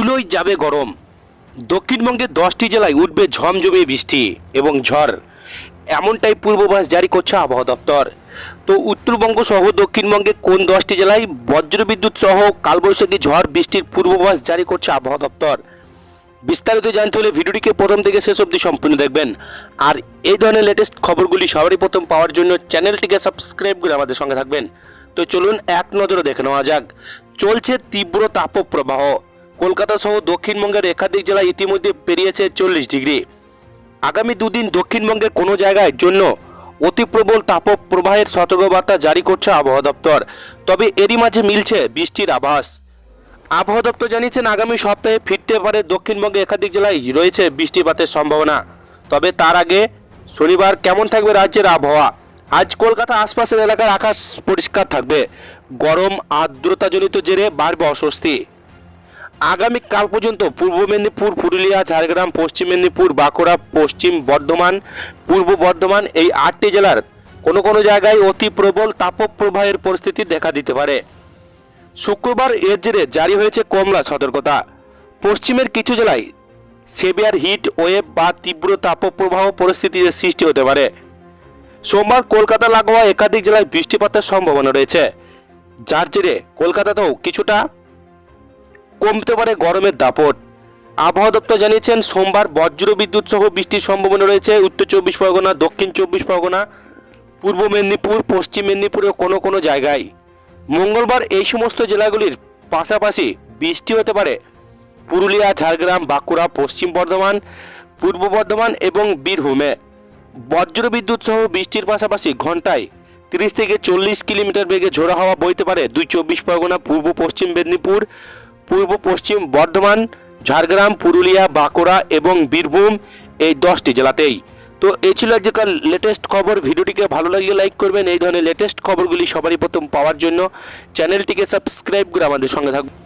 চুলোয় যাবে গরম। দক্ষিণবঙ্গে দশটি জেলায় উঠবে ঝমঝমে বৃষ্টি এবং ঝড়। এমনটাই পূর্বাভাস জারি করছে আবহাওয়া দপ্তর। তো উত্তরবঙ্গ সহ দক্ষিণবঙ্গে কোন দশটি জেলায় বজ্রবিদ্যুৎ সহ কালবৈশাখী ঝড় বৃষ্টির পূর্বাভাস জারি করছে আবহাওয়া দপ্তর? বিস্তারিত জানতে হলে ভিডিওটিকে প্রথম থেকে শেষ অবধি সম্পূর্ণ দেখবেন। আর এই ধরনের লেটেস্ট খবরগুলি সবারই প্রথম পাওয়ার জন্য চ্যানেলটিকে সাবস্ক্রাইব করে আমাদের সঙ্গে থাকবেন। তো চলুন এক নজরে দেখে নেওয়া যাক। চলছে তীব্র তাপপ্রবাহ। কলকাতা সহ দক্ষিণবঙ্গের একাধিক জেলায় ইতিমধ্যে পেরিয়েছে চল্লিশ ডিগ্রি। আগামী দুদিন দক্ষিণবঙ্গের কোনো জায়গায় জন্য অতি প্রবল তাপপ্রবাহের সতর্কবার্তা জারি করছে আবহাওয়া দপ্তর। তবে এরই মাঝে মিলছে বৃষ্টির আভাস। আবহাওয়া দপ্তর জানিয়েছেন, আগামী সপ্তাহে ফিরতে পারে দক্ষিণবঙ্গে একাধিক জেলায় রয়েছে বৃষ্টিপাতের সম্ভাবনা। তবে তার আগে শনিবার কেমন থাকবে রাজ্যের আবহাওয়া? আজ কলকাতা আশপাশের এলাকার আকাশ পরিষ্কার থাকবে। গরম, আর্দ্রতাজনিত জেরে বাড়বে অস্বস্তি। আগামী কাল পর্যন্ত পূর্ব মেদিনীপুর, পুরুলিয়া, ঝাড়গ্রাম, পশ্চিম মেদিনীপুর, বাঁকুড়া, পশ্চিম বর্ধমান, পূর্ব বর্ধমান এই আটটি জেলার কোনো কোনো জায়গায় অতি প্রবল তাপপ্রবাহের পরিস্থিতি দেখা দিতে পারে। শুক্রবার এর জেরে জারি হয়েছে কমলা সতর্কতা। পশ্চিমের কিছু জেলায় সেভিয়ার হিট ওয়েভ বা তীব্র তাপপ্রবাহ পরিস্থিতির সৃষ্টি হতে পারে। সোমবার কলকাতা, লাগোয়া একাধিক জেলায় বৃষ্টিপাতের সম্ভাবনা রয়েছে। যার জেরে কলকাতাতেও কিছুটা কমতে পারে গরমের দাপট। আবহাওয়া দপ্তর জানিয়েছেন, সোমবার বজ্র বিদ্যুৎ সহ বৃষ্টির সম্ভাবনা রয়েছে। উত্তর চব্বিশ পরগনা, দক্ষিণ চব্বিশ পরগনা, পূর্ব মেদিনীপুর, পশ্চিম মেদিনীপুরের কোনো কোনো জায়গায়। মঙ্গলবার এই সমস্ত জেলাগুলির পাশাপাশি বৃষ্টি হতে পারে। পুরুলিয়া, ঝাড়গ্রাম, বাঁকুড়া, পশ্চিম বর্ধমান, পূর্ব বর্ধমান এবং বীরভূমে। বজ্র বিদ্যুৎ সহ বৃষ্টির পাশাপাশি ঘন্টায় তিরিশ থেকে চল্লিশ কিলোমিটার বেগে ঝোড়ো হাওয়া বইতে পারে দুই চব্বিশ পরগনা, পূর্ব, পশ্চিম মেদিনীপুর পূর্ব পশ্চিম বর্ধমান, ঝাড়গ্রাম, পুরুলিয়া, বাঁকুড়া এবং বীরভূম এই দশটি জেলাতেই। তো এই ছিল আজকাল লেটেস্ট খবর। ভিডিওটিকে ভালো লাগলে লাইক করবেন। এই ধরনের লেটেস্ট খবরগুলি সবারই প্রথম পাওয়ার জন্য চ্যানেলটিকে সাবস্ক্রাইব করে আমাদের সঙ্গে থাকবেন